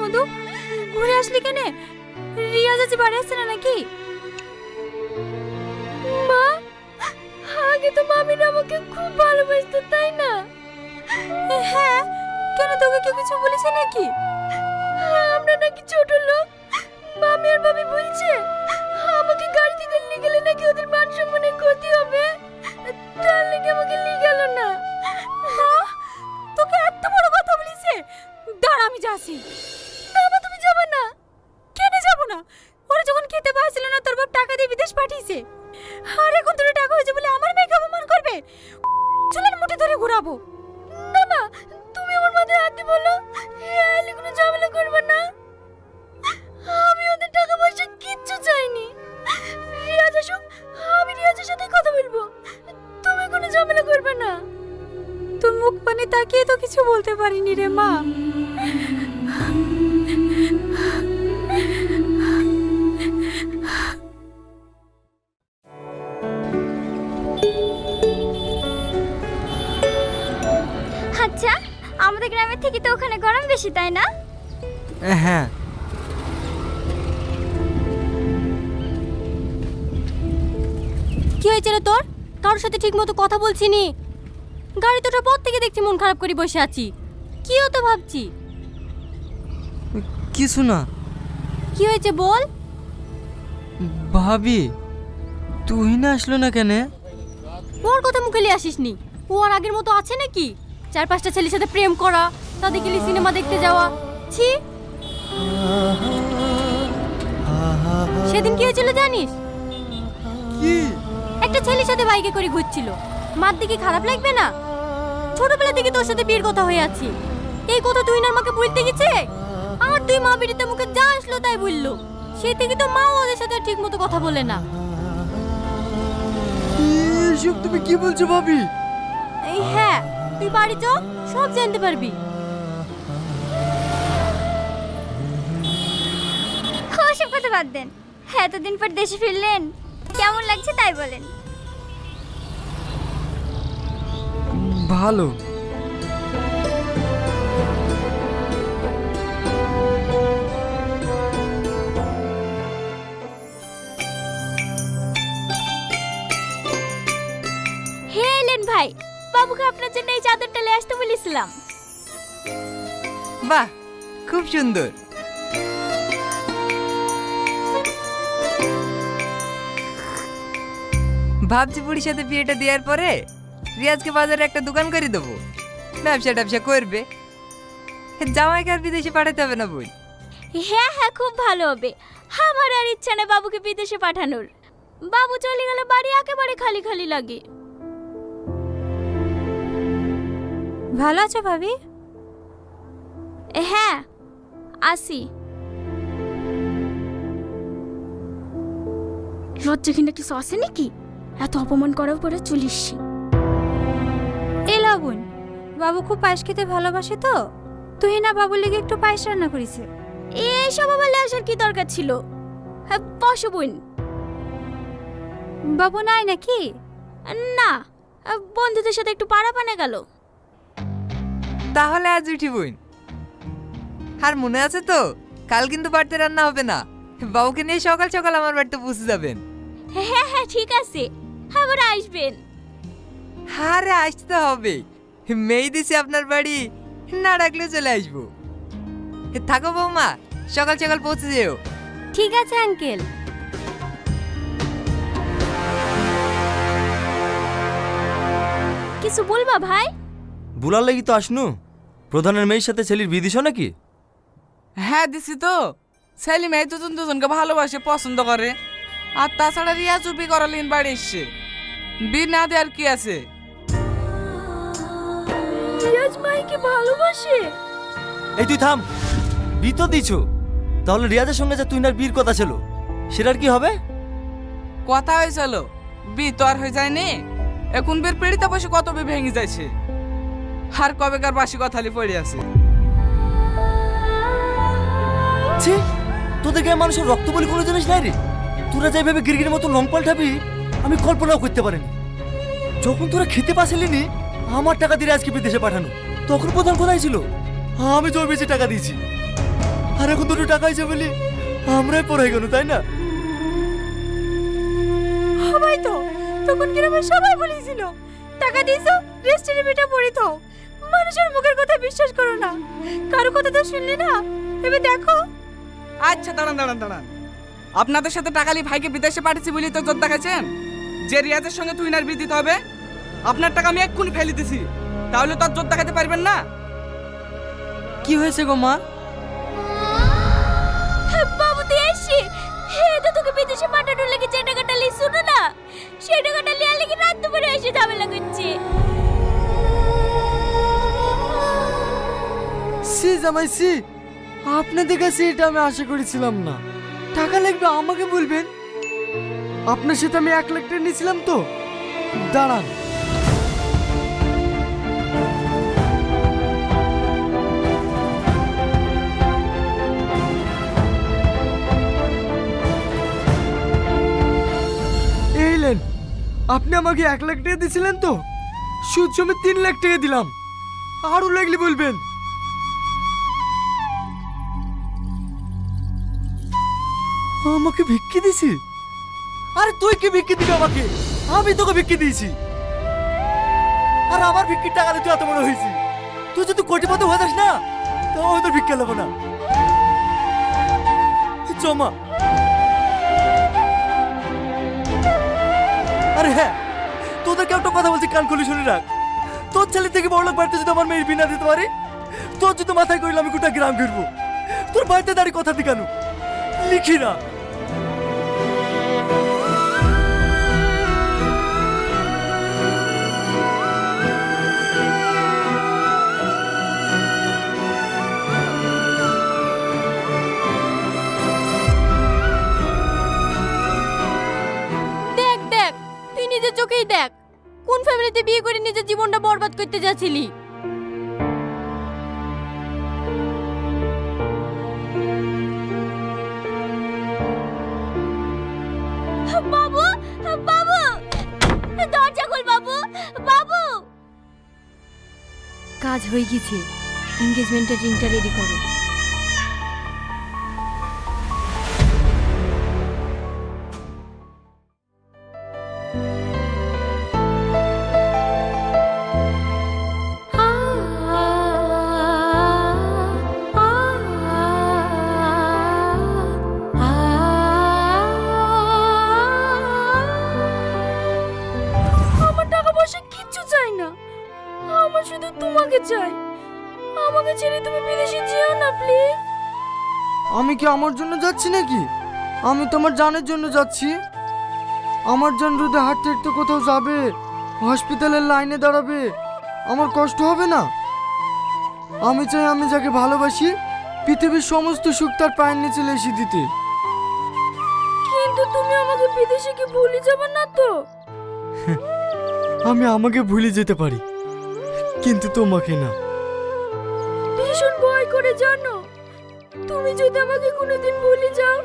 মধু ঘুরে আসলি কেনে? রিয়াজ আজ বাড়ি আসছে না নাকি? মা, আগে তো মামিরা আমাকে খুব ভালোবাসতো, তাই না? হ্যাঁ কেন তোকে কেউ কিছু বলেছে নাকি? আমরা নাকি ছোট লোক, মামি আর ভাবি বলছে, আমাকে গাড়ি থেকে নিয়ে গেলে নাকি ওদের মান সম্মানের ক্ষতি হবে? তার লেগে আমাকে নিয়ে গেল না। দাঁড়া, আমি যাচ্ছি। মা, তুমি যাবে না। কেন যাব না? ওরা যখন খেতে পাচ্ছিল না, তোর বাপ টাকা দিয়ে বিদেশ পাঠিয়েছে। আর এখন তোর টাকা হয়েছে বলে আমার মেয়েকে অপমান করবে? চুলের মুঠে ধরে ঘোরাবো। না, মা, তুমি আমার মাথায় হাত দিয়ে বলো এলি কোনো ঝামেলা করবে না। আমি ওদের টাকা পয়সা কিচ্ছু চাইনি। রিয়াজ আসুক, আমি রিয়াজের সাথে কথা বলব। তুমি কোনো ঝামেলা করবে না। তোর মুখ পানে তাকিয়ে তো কিছু বলতে পারিনি রে মা। আচ্ছা আমাদের গ্রামের থেকে তো ওখানে গরম বেশি তাই না? হ্যাঁ। কি হয়েছে রে তোর? কারোর সাথে ঠিক মতো কথা বলছি নি। গাড়ি তোটার পর থেকে দেখছি মন খারাপ করে বসে আছি। কি হতো ভাবছি? কিছু না। কি হয়েছে বল? ভাবি তুই না আসলো না কেন? ওর কথা মুখে আসিস নি ও আর আগের মতো আছে নাকি? চার পাঁচটা ছেলের সাথে প্রেম করা তাদের গেলে সিনেমা দেখতে যাওয়া। ছি। সেদিন কি হয়েছিল জানিস? কি? একটা ছেলের সাথে বাইকে করে ঘুরছিল। মার দিকে খারাপ লাগবে না? ছোটবেলা থেকে তোর সাথে বিয়ের কথা হয়ে আছি। এই কথা তুই না আমাকে বলতে গেছে? আর তুই মা বিড়িতে মুখে যা আসলো তাই বলল। সেই থেকে তো মাও ওদের সাথে ঠিক মতো কথা বলে না। এসব তুমি কি বলছো ভাবি? এই হ্যাঁ তুই বাড়ি চ সব জানতে পারবি। ওসব কথা বাদ দেন। হ্যাঁ এতদিন পর দেশে ফিরলেন। কেমন লাগছে তাই বলেন। ভালো। হে এলেন ভাই বাবুকে আপনার জন্য এই চাদরটা নিয়ে আসতে বলেছিলাম। বাহ খুব সুন্দর। ভাবছি বুড়ির সাথে বিয়েটা দেওয়ার পরে রিয়াজকে বাজারে একটা দোকান করে দেবো। ব্যবসা ট্যাবসা করবে। জামাইকে আর বিদেশে পাঠাতে হবে না বই। হ্যাঁ হ্যাঁ খুব ভালো হবে। আমার আর ইচ্ছা নেই বাবুকে বিদেশে পাঠানোর। বাবু চলে গেলে বাড়ি একেবারে খালি খালি লাগে। ভালো আছো ভাবি? হ্যাঁ আসি। লজ্জা কিনা কিছু আসে নাকি? এত অপমান করার পরে চলিস লাবণ বাবু খুব পায়েস খেতে ভালোবাসে তো। তুই না বাবুর লেগে একটু পায়েস রান্না করিছে। এইসব আবার আসার কি দরকার ছিল? হ্যাঁ বসো বোন। বাবু নাই নাকি? না বন্ধুদের সাথে একটু পাড়া পানে গেল। তাহলে আজ উঠি বোন। আর মনে আছে তো কাল কিন্তু বাড়িতে রান্না হবে না। বাবুকে নিয়ে সকাল সকাল আমার বাড়িতে পৌঁছে যাবেন। হ্যাঁ হ্যাঁ ঠিক আছে। আবার আসবেন। আরে আসতে হবে। মেয়ে দিছি আপনার বাড়ি না ডাকলে চলে আসব। থাকো বৌমা সকাল সকাল পৌঁছে যেও। ঠিক আছে আঙ্কেল। কিছু বলবা ভাই? বুলার লাগি তো আসনু। প্রধানের মেয়ের সাথে ছেলির বিদিশ নাকি? হ্যাঁ দিছি তো। সেলিম এই দুজন দুজনকে ভালোবাসে পছন্দ করে। আর তাছাড়া রিয়া চুপি করালিন বাড়ি এসছে। বি না দেওয়ার কি আছে? রিয়াজ মাইকে ভালোবাসে। এই তুই থাম। বি তো দিছ। তাহলে রিয়াজের সঙ্গে যে তুই না বীর কথা ছিল সেটার কি হবে? কথা হয়েছিল। বি তো আর হয়ে যায়নি। এখন বের পেড়িতে বসে কত বি ভেঙে যাচ্ছে আর কবেকার বাসি কথালি পড়ে আছে। ছি তোদের গায়ে মানুষের রক্ত বলি কোনো জিনিস নাই রে। তোরা যাই ভেবে গিরগির মতো লং পাল্টাবি আমি কল্পনাও করতে পারিনি। যখন তোরা খেতে পাসলি নি আমার টাকা দিয়ে আজকে বিদেশে পাঠানো। তখন প্রধান কোথায় ছিল? আমি জোর বেশি টাকা দিয়েছি। আর এখন দুটো টাকা হয়েছে বলি আমরাই পড়াই গেল তাই না? সবাই তো তখন গ্রামের সবাই বলেছিল টাকা দিয়েছ রেস্টের বেটা পড়ে থাও মানুষের মুখের কথা বিশ্বাস করো না। কারও কথা তো শুনলে না? এবার দেখো। আচ্ছা দাঁড়ান দাঁড়ান দাঁড়ান। আপনাদের সাথে টাকালি ভাইকে বিদেশে পাঠিয়েছি বলে তো জোর দেখাচ্ছেন যে রিয়াজের সঙ্গে তুই নার বিয়ে দিতে হবে আপনার টাকা আমি এক্ষুনি ফেলে দিছি। তাহলে তো আর জোর দেখাতে পারবেন না। কি হয়েছে গো মা? বাবু তুই এসছি হে তো তোকে বিদেশে পাঠানোর লাগে যে টাকাটা লি শুনো না? সেই টাকাটা লিয়ার লেগে রাত দুপুরে এসে ঝামেলা করছে। সি জামাই সি আপনাদের কাছে এটা আমি আশা করেছিলাম না। টাকা লাগবে আমাকে বলবেন? আপনার সাথে আমি এক লাখ টাকা নিয়েছিলাম তো। দাঁড়ান। আপনি আমাকে এক লাখ টাকা দিয়েছিলেন তো? সুদ সমেত তিন লাখ টাকা দিলাম। আরও লাগলে বলবেন। আমাকে ভিক্ষি দিছি আরে তুই কি ভিক্ষি দিবি আমাকে? আমি তোকে ভিক্ষি দিয়েছি। আর আমার ভিক্ষির টাকা তুই এত বড় হয়েছি তুই যদি কোটিপতি হয়ে যাস না তাও তোর ভিক্ষা নেব না। জমা আরে হ্যাঁ তোদেরকে একটা কথা বলছি, কান খুলে শুনে রাখ। তোর ছেলে থেকে বড় লোক বাড়িতে যদি আমার মেয়ের বিনা দিতে পারি, তোর যদি মাথায় করিলে আমি গোটা গ্রাম ঘুরবো। তোর বাড়িতে দাঁড়িয়ে কথা দি কেন? লিখি না। কোন বিয়ে করে নিজের জীবনটা বরবাদ করতে যাচ্ছিলি। কাজ হয়ে গেছে। এঙ্গেজমেন্টের রিংটা রেডি করো। ছেড়ে তুমি বিদেশে যেও না প্লিজ আমি কি আমার জন্য যাচ্ছি নাকি? আমি তোমার জানের জন্য যাচ্ছি। আমার জান রোদে হাঁটতে হাঁটতে কোথাও যাবে হসপিটালের লাইনে দাঁড়াবে। আমার কষ্ট হবে না? আমি চাই আমি যাকে ভালোবাসি পৃথিবীর সমস্ত সুখ তার পায়ের নিচে লেসে দিতে। কিন্তু তুমি আমাকে বিদেশে কি ভুলে যাবে না তো? আমি আমাকে ভুলে যেতে পারি কিন্তু তোমাকে না। ভয় করে জানো। তুমি যদি আমাকে কোনোদিন ভুলে যাও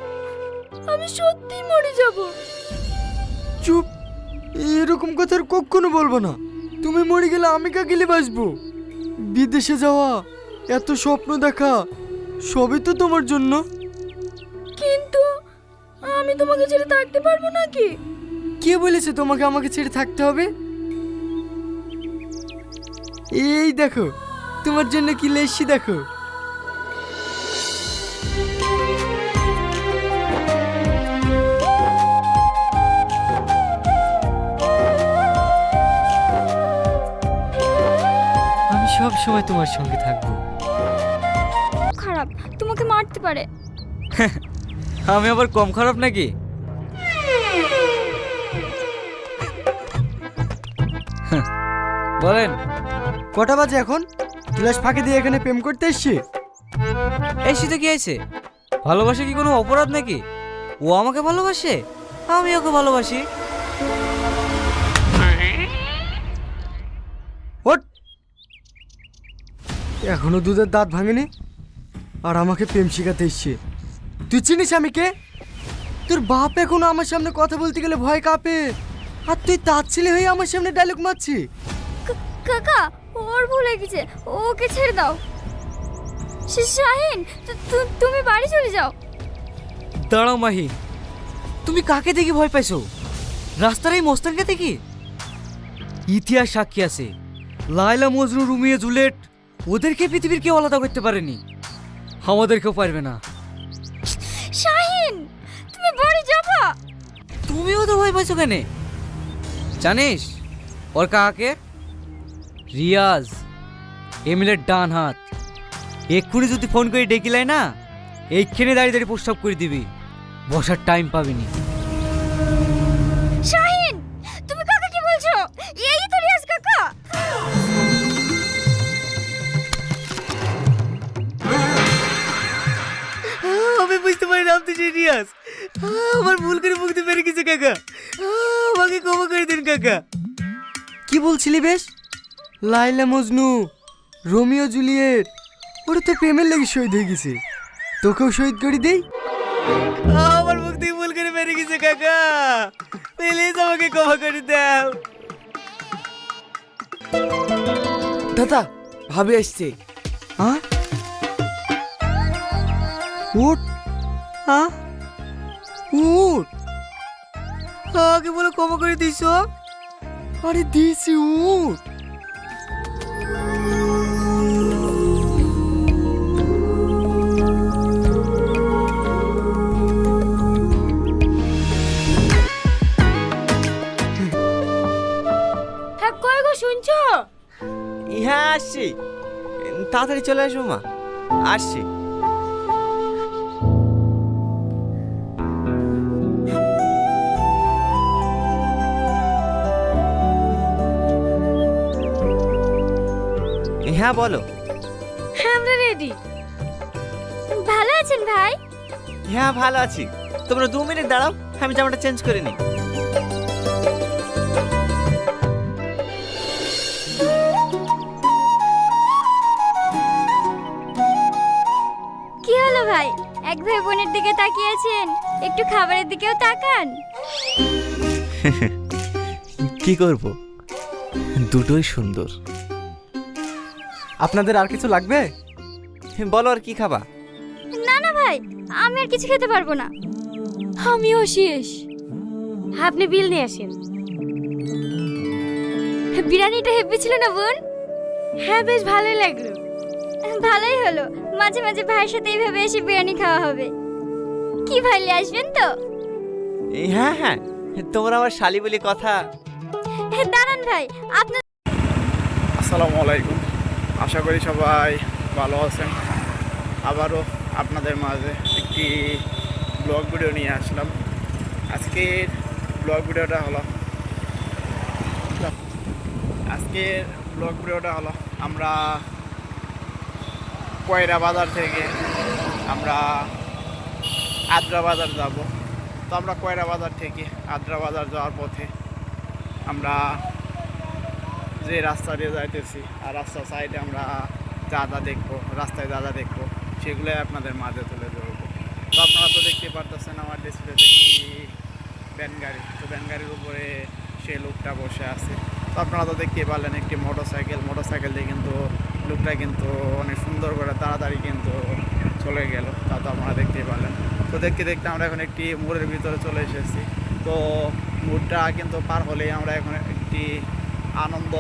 আমি সত্যি মরে যাব। চুপ। এরকম কথা আর কখনো বলব না। তুমি মরে গেলে আমি কা গেলে বাঁচবো? বিদেশে যাওয়া এত স্বপ্ন দেখা সবই তো তোমার জন্য। কিন্তু আমি তোমাকে ছেড়ে থাকতে পারব নাকি কে বলেছে তোমাকে আমাকে ছেড়ে থাকতে হবে? এই দেখো তোমার জন্য কি লেসি দেখো? আমি সব সময় তোমার সঙ্গে থাকব। খারাপ তোমাকে মারতে পারে। আমি আবার কম খারাপ নাকি? বলেন কটা বাজে এখন? ক্লাস ফাঁকি দিয়ে এখানে প্রেম করতে এসছি? এই শীতে কি আছে ভালোবাসা কি কোনো অপরাধ নাকি? ও আমাকে ভালোবাসে? আমি ওকে ভালোবাসি। ওট! এখনও দুধের দাঁত ভাঙেনি? আর আমাকে প্রেম শিখাতে এসছে। তুই চিনিস আমি কে? তোর বাপ এখনও আমার সামনে কথা বলতে গেলে ভয় কাঁপে। আর তুই তার ছেলে হয়ে আমার সামনে ডায়লগ মারছি কাকা ওর ভুল হয়ে গেছে। ওকে ছেড়ে দাও। শাহিন তুমি বাড়ি চলে যাও। দাঁড়াও মাহি। তুমি কাকে দেখে ভয় পাইছো? রাস্তার এই মস্তানকে দেখি? ইতিহাস সাক্ষী আছে। লায়লা মজনু রুমিয়ে জুলেট ওদেরকে পৃথিবীর কেউ আলাদা করতে পারেনি। আমাদেরকেও পারবে না। শাহিন তুমি বাড়ি যাবা। তুমিও তো ভয় পাইছো কেন? জানিস ওর কাকে? রিয়াজ এমিলের ডান হাত। এক্ষুনি যদি ফোন করে ডেকিলাই না এইখানে দাঁড়িয়ে দাঁড়িয়ে প্রস্তাব করে দিবি। বসার টাইম পাবিনি। শাহিন তুমি কাকা কি বলছো? এই তো রিয়াজ কাকা। আমি বুঝতে পারি নাম তো সেই রিয়াজ। আমার ভুল করে মুক্তি পেরে গেছে কাকা? আমাকে ক্ষমা করে দিন কাকা। কি বলছিলি বেশ? লাইলা মজনু রোমিও জুলিয়েট ওরা তো প্রেমের লেগে শহীদ হয়ে গেছে। তোকেও শহীদ করে দেই। আমার মুখ থেকে ভুল করে বেরিয়ে গেছে কাকা। প্লিজ আমাকে ক্ষমা করে দাও। দাদা ভাবি আসছে। হ্যাঁ উঠ হ্যাঁ উঠ আমাকে বলে ক্ষমা করে দিছো আরে দিয়েছি উঠ কই গো শুনছো? হ্যাঁ আসছি। তাড়াতাড়ি চলে আসব মা। আসছি। হ্যাঁ বলো। হ্যাঁ আমরা রেডি ভালো আছেন ভাই? হ্যাঁ ভালো আছি। তোমরা দু মিনিট দাঁড়াও আমি জামাটা চেঞ্জ করে নিই। কি হলো ভাই? এক ভাই বোনের দিকে তাকিয়েছেন একটু খাবারের দিকেও তাকান। কি করব? দুটোই সুন্দর। আপনাদের আর কিছু লাগবে? বলো আর কি খাবা? না না ভাই আমি আর কিছু খেতে পারব না। আমিও শেষ। আপনি বিল নিয়ে আসেন। বিরিয়ানিটা হেভি ছিল না বোন? হ্যাঁ বেশ ভালোই লাগল। ভালোই হলো। মাঝে মাঝে ভাইয়ের সাথে এইভাবে এসে বিরিয়ানি খাওয়া হবে। কি ভাইলে আসবেন তো? হ্যাঁ হ্যাঁ। তোমরা আমার শালি বলি কথা। দাঁড়ান ভাই আপনার আসসালামু আলাইকুম। আশা করি সবাই ভালো আছেন। আবারও আপনাদের মাঝে একটি ব্লগ ভিডিও নিয়ে আসলাম। আজকের ব্লগ ভিডিওটা হলো, আজকের ব্লগ ভিডিওটা হলো, আমরা কয়রা বাজার থেকে আমরা আদ্রা বাজার যাব। তো আমরা কয়রা বাজার থেকে আদ্রা বাজার যাওয়ার পথে আমরা যে রাস্তা দিয়ে যাইতেছি, আর রাস্তার সাইডে আমরা যা যা দেখব, রাস্তায় যা যা দেখব সেগুলোই আপনাদের মাঝে তুলে ধরবো। তো আপনারা তো দেখতে পারতেছেন, আমার ডিসপ্লেতে একটি ভ্যান গাড়ি। তো ভ্যান গাড়ির উপরে সে লোকটা বসে আছে। তো আপনারা তো দেখতে পারলেন, একটি মোটর সাইকেল মোটর সাইকেল দিয়ে কিন্তু লোকটা কিন্তু অনেক সুন্দর করে তাড়াতাড়ি কিন্তু চলে গেল। তা তো আপনারা দেখতেই পারলেন। তো দেখতে দেখতে আমরা এখন একটি মোড়ের ভিতরে চলে এসেছি। তো মোড়টা কিন্তু পার হলেই আমরা এখন একটি আনন্দ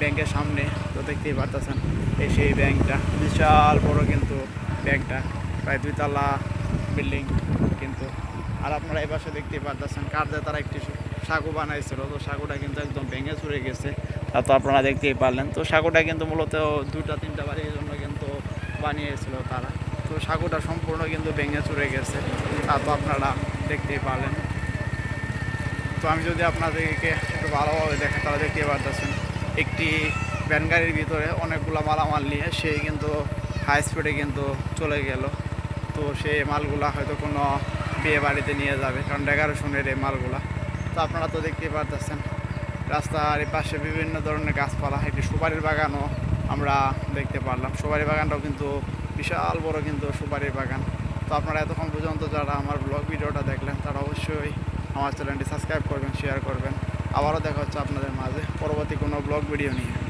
ব্যাংকের সামনে, তো দেখতেই পারতেছেন এই সেই ব্যাংকটা। বিশাল বড় কিন্তু ব্যাংকটা, প্রায় দুইতলা বিল্ডিং কিন্তু। আর আপনারা এই পাশে দেখতেই পারতেছেন কার্যে তারা একটি সাগু বানাইছিল, তো সাগুটা কিন্তু একদম ভেঙে চুরে গেছে। তা তো আপনারা দেখতেই পারলেন, তো সাগুটা কিন্তু মূলত দুটা তিনটা বাড়ির জন্য কিন্তু বানিয়েছিল তারা। তো সাগুটা সম্পূর্ণ কিন্তু ভেঙে চুরে গেছে, তা তো আপনারা দেখতেই পারলেন। তো আমি যদি আপনাদেরকে ভালোভাবে দেখেন, তাহলে দেখতে পারতেছেন। একটি ভ্যান গাড়ির ভিতরে অনেকগুলো মালামাল নিয়ে সে কিন্তু হাই স্পিডে কিন্তু চলে গেল। তো সেই মালগুলা হয়তো কোনো বিয়ে বাড়িতে নিয়ে যাবে, কারণ ডেকারেশনের এই মালগুলা। তো আপনারা তো দেখতেই পারতেছেন, রাস্তার পাশে বিভিন্ন ধরনের গাছপালা, একটি সুপারির বাগানও আমরা দেখতে পারলাম। সুপারি বাগানটাও কিন্তু বিশাল বড় কিন্তু সুপারির বাগান। তো আপনারা এতক্ষণ পর্যন্ত যারা আমার ব্লগ ভিডিওটা দেখলেন, তারা অবশ্যই আমার চ্যানেলটি সাবস্ক্রাইব করবেন শেয়ার করবেন। আবারও দেখা হচ্ছে আপনাদের মাঝে। পরবর্তী কোনো ব্লগ ভিডিও নিয়ে।